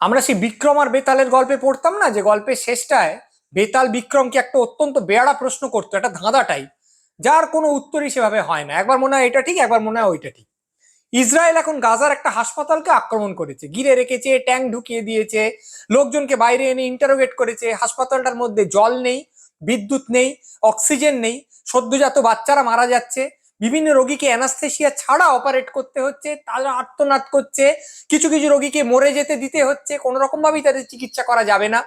আমরা সেই বিক্রম আর বেতালের গল্পে পড়তাম না, যে গল্পের শেষটায় বেতাল বিক্রমকে একটা অত্যন্ত বেয়ারা প্রশ্ন করতো, একটা ধাঁধা টাইপ যার কোনো উত্তরই সেভাবে হয় না। একবার মনে হয় এটা ঠিক, একবার মনে হয় ওইটা ঠিক। ইসরায়েল এখন গাজার একটা হাসপাতালকে আক্রমণ করেছে, ঘিরে রেখেছে ট্যাঙ্ক ঢুকিয়ে দিয়েছে, লোকজনকে বাইরে এনে ইন্টারোগেট করেছে, হাসপাতালটার মধ্যে জল নেই, বিদ্যুৎ নেই, অক্সিজেন নেই, সদ্যজাত বাচ্চারা মারা যাচ্ছে বিভিন্ন রোগীকে অ্যানাস্থেসিয়া ছাড়া অপারেট করতে হচ্ছে, তারা আর্তনাদ করছে, কিছু কিছু রোগীকে মরে যেতে দিতে হচ্ছে, কোনো রকম ভাবেই তাদের চিকিৎসা করা যাবে না।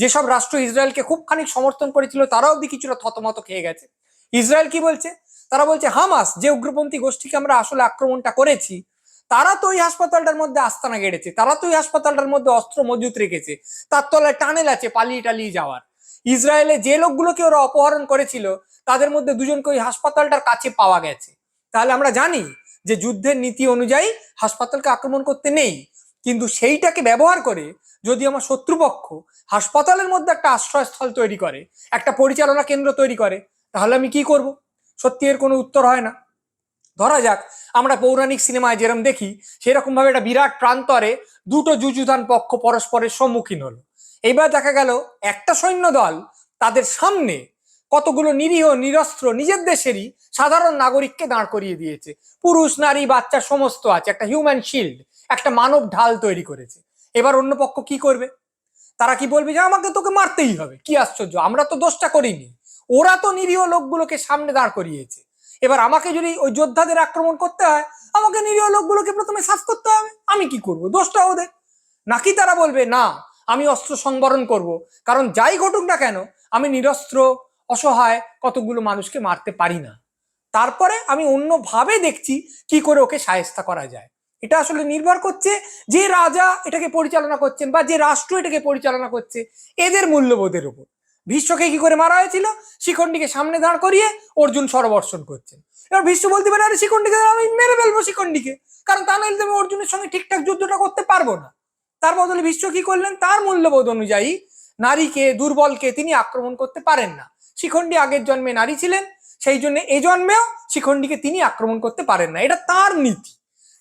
যেসব রাষ্ট্র ইসরায়েলকে খুব খানিক সমর্থন করেছিল, তারাও অব্দি কিছুটা থতমত খেয়ে গেছে। ইসরায়েল কি বলছে? তারা বলছে, হামাস, যে উগ্রপন্থী গোষ্ঠীকে আমরা আসলে আক্রমণটা করেছি, তারা তো ওই হাসপাতালটার মধ্যে আস্তানা গেড়েছে, তারা তো ওই হাসপাতালটার মধ্যে অস্ত্র মজুত রেখেছে, তার তলায় টানেল আছে পালিয়ে টালিয়ে যাওয়ার। ইসরায়েলে যে লোকগুলোকে ওরা অপহরণ করেছিল, তাদের মধ্যে দুজনকে ওই হাসপাতালটার কাছে পাওয়া গেছে। তাহলে আমরা জানি যে যুদ্ধের নীতি অনুযায়ী হাসপাতালকে আক্রমণ করতে নেই, কিন্তু সেইটাকে ব্যবহার করে যদি আমার শত্রুপক্ষ হাসপাতালের মধ্যে একটা আশ্রয়স্থল তৈরি করে, একটা পরিচালনা কেন্দ্র তৈরি করে, তাহলে আমি কি করব? সত্যি এর কোনো উত্তর হয় না। ধরা যাক, আমরা পৌরাণিক সিনেমায় যেরকম দেখি সেরকম ভাবে একটা বিরাট প্রান্তরে দুটো যুযুধান পক্ষ পরস্পরের সম্মুখীন হলো। এইবার দেখা গেল, একটা সৈন্য দল তাদের সামনে কতগুলো নিরীহ, নিরস্ত্র, নিজের দেশেরই সাধারণ নাগরিককে দাঁড় করিয়ে দিয়েছে। পুরুষ, নারী, বাচ্চা সমস্ত আছে, একটা হিউম্যান শিল্ড একটা মানব ঢাল তৈরি করেছে। এবার অন্য পক্ষ কি করবে? তারা কি বলবে যে, আমাকে তোকে মারতেই হবে, কি আশ্চর্য, আমরা তো দোষটা করিনি। ওরা তো নিরীহ লোকগুলোকে সামনে দাঁড় করিয়েছে। এবার আমাকে যদি ওই যোদ্ধাদের আক্রমণ করতে হয়, আমাকে নিরীহ লোকগুলোকে প্রথমে সাফ করতে হবে। আমি কি করব? দোষটা ওদের। নাকি তারা বলবে, না, আমি অস্ত্র সংবরণ করব। কারণ যাই ঘটুক না কেন, আমি নিরস্ত্র, অসহায়, কতগুলো মানুষকে মারতে পারি না। তারপরে আমি অন্যভাবে দেখছি কি করে ওকে সায়স্তা করা যায়। এটা আসলে নির্ভর করছে যে রাজা এটাকে পরিচালনা করছেন বা যে রাষ্ট্র এটাকে পরিচালনা করছে। এদের মূল্যবোধের উপর। ভীষ্মকে কি করে মারা হয়েছিল? শিখণ্ডীকে সামনে দাঁড় করিয়ে অর্জুন সরবর্ষণ করছেন। এবার ভীষ্ম বলতে পারে, আরে শিখণ্ডীকে আমি মেরে ফেলব শিখণ্ডীকে। কারণ তা নাহলে আমি অর্জুনের সঙ্গে ঠিকঠাক যুদ্ধটা করতে পারব না। তার বদলে ভীষ্ম কি করলেন? তার মূল্যবোধ অনুযায়ী নারীকে, দুর্বলকে তিনি আক্রমণ করতে পারেন না। শিখণ্ডী আগের জন্মে নারী ছিলেন, সেই জন্য এই জন্মেও শিখণ্ডীকে তিনি আক্রমণ করতে পারেন না। এটা তার নীতি।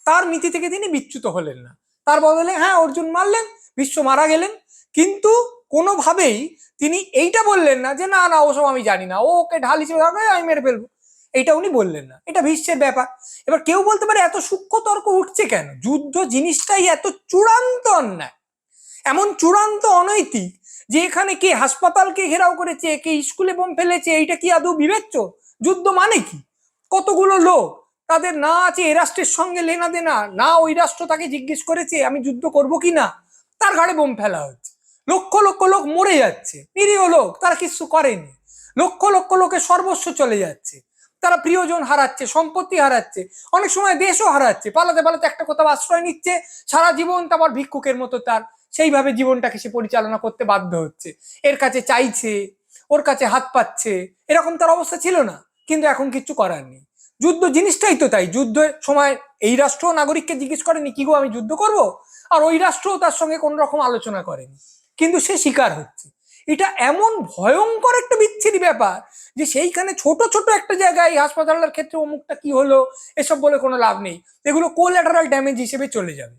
তার নীতি থেকে তিনি বিচ্যুত হলেন না। তার বদলে হ্যাঁ অর্জুন মারলেন বিশ্ব মারা গেলেন। কিন্তু কোনোভাবেই তিনি এইটা বললেন না যে, না না, ওসব আমি জানি না। ও ওকে ঢাল হিসেবে থাকবে আমি মেরে ফেলব। এইটা উনি বললেন না। এটা ভীষ্মের ব্যাপার। এবার কেউ বলতে পারে এত সূক্ষ্ম তর্ক উঠছে কেন? যুদ্ধ জিনিসটাই এত চূড়ান্ত অন্যায়। এমন চূড়ান্ত অনৈতিক যে, এখানে কে হাসপাতালকে ঘেরাও করেছে, কে স্কুলে বোম ফেলেছে, এইটা কি আদৌ বিবেচ্য? যুদ্ধ মানে কি? কতগুলো লোক, তাদের না আছে এ রাষ্ট্রের সঙ্গে লেনা দেনা, না ওই রাষ্ট্র তাকে জিজ্ঞেস করেছে, আমি যুদ্ধ করব কি না? তার ঘাড়ে বোম ফেলা হচ্ছে। লক্ষ লক্ষ লোক মরে যাচ্ছে, নিরীহ লোক, তারা কিছু করেনি। লক্ষ লক্ষ লোকের সর্বস্ব চলে যাচ্ছে। তারা প্রিয়জন হারাচ্ছে, সম্পত্তি হারাচ্ছে, অনেক সময় দেশও হারাচ্ছে। পালাতে পালাতে একটা কোথাও আশ্রয় নিচ্ছে, সারা জীবন তারপর ভিক্ষুকের মতো তার। সেইভাবে জীবনটাকে সে পরিচালনা করতে বাধ্য হচ্ছে। এর কাছে চাইছে, ওর কাছে হাত পাচ্ছে, এরকম তার অবস্থা ছিল না, কিন্তু এখন কিচ্ছু করার নেই। যুদ্ধ জিনিসটাই তো তাই যুদ্ধের সময় এই রাষ্ট্র নাগরিককে জিজ্ঞেস করেনি, কি গো, আমি যুদ্ধ করব? আর ওই রাষ্ট্রও তার সঙ্গে কোন রকম আলোচনা করেনি। কিন্তু সে শিকার হচ্ছে। এটা এমন ভয়ঙ্কর একটা বিচ্ছিরি ব্যাপার যে সেইখানে ছোট ছোট একটা জায়গায় হাসপাতালের ক্ষেত্রে অমুকটা কি হলো, এসব বলে কোনো লাভ নেই। এগুলো কোল্যাটারাল ড্যামেজ হিসেবে চলে যাবে।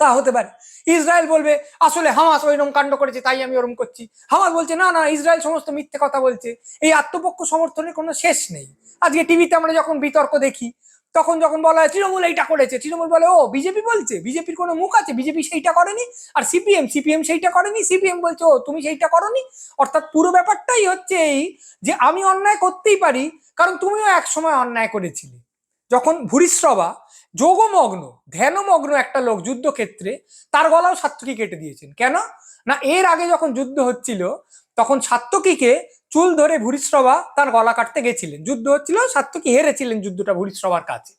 তা হতে পারে। ইসরায়েল বলবে, আসলে হামাস ওইরকম কাণ্ড করেছে, তাই আমি ওরম করছি। হামাস বলছে, না না, ইসরায়েল সমস্ত মিথ্যে কথা বলছে। এই আত্মপক্ষ সমর্থনের কোনো শেষ নেই। আজকে টিভিতে আমরা যখন বিতর্ক দেখি তখন যখন বলা হয়, তৃণমূল এইটা করেছে। তৃণমূল বলে, ও, বিজেপি বলছে? বিজেপির কোনো মুখ আছে? বিজেপি সেইটা করেনি। আর সিপিএম সিপিএম সেইটা করেনি। সিপিএম বলছে, ও, তুমি সেইটা করনি? অর্থাৎ পুরো ব্যাপারটাই হচ্ছে এই যে, আমি অন্যায় করতেই পারি, কারণ তুমিও এক সময় অন্যায় করেছিলে। যখন ভূরিশ্রবা, যোগমগ্ন, ধ্যানমগ্ন একটা লোক যুদ্ধক্ষেত্রে, তার গলাও সাত্তকী কেটে দিয়েছেন। কেন? না, এর আগে যখন যুদ্ধ হচ্ছিল তখন সাত্তকীকে চুল ধরে ভূরিশ্রবা তার গলা কাটতে গেছিলেন। যুদ্ধ হচ্ছিল সাত্তকী হেরেছিলেন যুদ্ধটা ভূরিশ্রবার কাছে।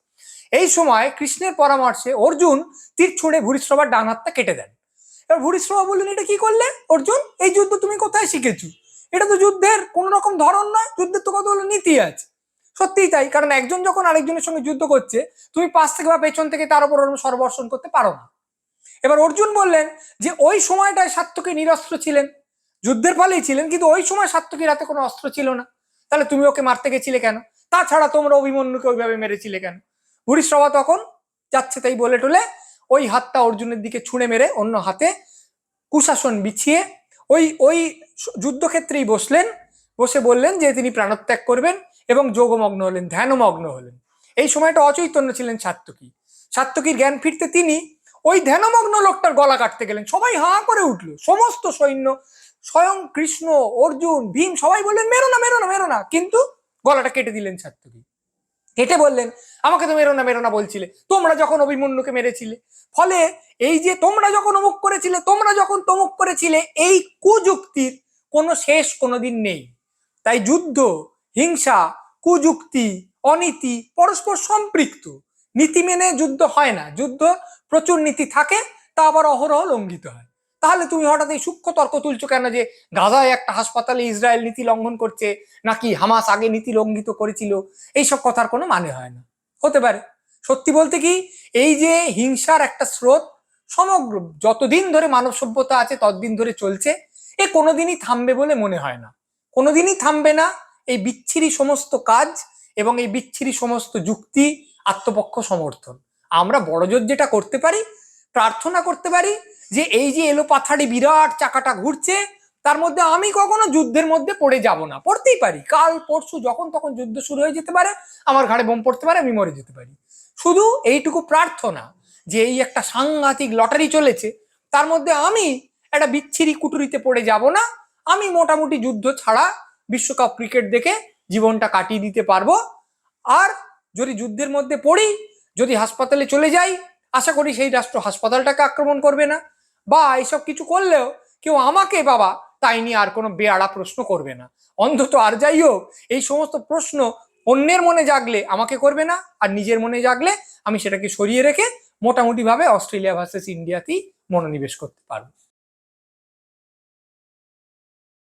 এই সময় কৃষ্ণের পরামর্শে অর্জুন তীর ছুঁড়ে ভূরিশ্রবার ডান হাতটা কেটে দেন। এবার ভূরিশ্রবা বললেন, এটা কি করলে অর্জুন? এই যুদ্ধ তুমি কোথায় শিখেছো? এটা তো যুদ্ধের কোন রকম ধরন নয়। যুদ্ধের তো কতগুলো নীতি আছে। সত্যিই তাই, কারণ একজন যখন আরেকজনের সঙ্গে যুদ্ধ করছে, তুমি পাশ থেকে বা পেছন থেকে তার উপর সর্বর্ষণ করতে পারো না। এবার অর্জুন বললেন যে, ওই সময়টায় সাত্তকী নিরস্ত্র ছিলেন। যুদ্ধের ফলেই ছিলেন, কিন্তু ওই সময় সাত্তকীর হাতে কোনো অস্ত্র ছিল না। তাহলে তুমি ওকে মারতে গেছিলে কেন? তাছাড়া তোমরা অভিমন্যুকে ওইভাবে মেরেছিলে কেন? ভূরিশ্রবা তখন যাচ্ছে তাই বলে টলে, ওই হাতটা অর্জুনের দিকে ছুঁড়ে মেরে অন্য হাতে কুশাসন বিছিয়ে ওই ওই যুদ্ধক্ষেত্রেই বসলেন, বসে বললেন যে তিনি প্রাণত্যাগ করবেন এবং যোগমগ্ন হলেন, ধ্যানমগ্ন হলেন। এই সময়টা অচৈতন্য ছিলেন সাত্তকী সাত্তকীর জ্ঞান ফিরতে তিনি ওই ধ্যানমগ্ন লোকটার গলা কাটতে গেলেন। সবাই হাঁ করে উঠল, সমস্ত সৈন্য স্বয়ং কৃষ্ণ, অর্জুন, ভীম, সবাই বললেন, মেরো না মেরো না মেরো না। কিন্তু গলাটা কেটে দিলেন সাত্তকী কেটে বললেন, আমাকে তো মেরো না মেরো না বলছিলে। তোমরা যখন অভিমন্যুকে মেরেছিলে, ফলে এই যে তোমরা যখন অমুক করেছিলে, তোমরা যখন তমুক করেছিলে, এই কুযুক্তির কোনো শেষ কোনোদিন নেই। তাই যুদ্ধ, হিংসা, কুযুক্তি, অনীতি পরস্পর সম্পৃক্ত। নীতি মেনে যুদ্ধ হয় না। যুদ্ধ প্রচুর নীতি থাকে, তা আবার অহরহ লঙ্ঘিত হয়। তাহলে তুমি হঠাৎ এই সূক্ষ্ম তর্ক তুলছো কেন যে গাজায় একটা হাসপাতালে ইসরায়েল নীতি লঙ্ঘন করছে, নাকি হামাস আগে নীতি লঙ্ঘিত করেছিল? এইসব কথার কোনো মানে হয় না। হতে পারে। সত্যি বলতে কি, এই যে হিংসার একটা স্রোত সমগ্র যতদিন ধরে মানব সভ্যতা আছে, ততদিন ধরে চলছে, এ কোনোদিনই থামবে বলে মনে হয় না। কোনোদিনই থামবে না এই বিচ্ছিরি সমস্ত কাজ এবং এই বিচ্ছিরি সমস্ত যুক্তি, আত্মপক্ষ, সমর্থন। আমরা বড়জোর যেটা করতে পারি, প্রার্থনা করতে পারি যে এই যে এলো পাথাড়ি বিরাট, চাকাটা ঘুরছে, তার মধ্যে আমি কখনো যুদ্ধের মধ্যে পড়ে যাব না। পড়তেই পারি। কাল, পরশু যখন তখন যুদ্ধ শুরু হয়ে যেতে পারে, আমার ঘাড়ে বোম পড়তে পারে, আমি মরে যেতে পারি। শুধু এইটুকু প্রার্থনা যে এই একটা সাংঘাতিক লটারি চলেছে, তার মধ্যে আমি একটা বিচ্ছিরি কুটুরিতে পড়ে যাব না। আমি মোটামুটি যুদ্ধ ছাড়া বিশ্বকাপ ক্রিকেট দেখে জীবনটা কাটিয়ে দিতে পারব। আর যদি যুদ্ধের মধ্যে পড়ি, যদি হাসপাতালে চলে যাই, আশা করি সেই রাষ্ট্র হাসপাতালটাকে আক্রমণ করবে না। বা এইসব কিছু করলেও কেউ আমাকে বাবা তাই নিয়ে আর কোনো বেয়াড়া প্রশ্ন করবে না। অন্তত আর যাই হোক, এই সমস্ত প্রশ্ন অন্যের মনে জাগলে আমাকে করবে না, আর নিজের মনে জাগলে আমি সেটাকে সরিয়ে রেখে মোটামুটিভাবে অস্ট্রেলিয়া ভার্সেস ইন্ডিয়াতেই মনোনিবেশ করতে পারব।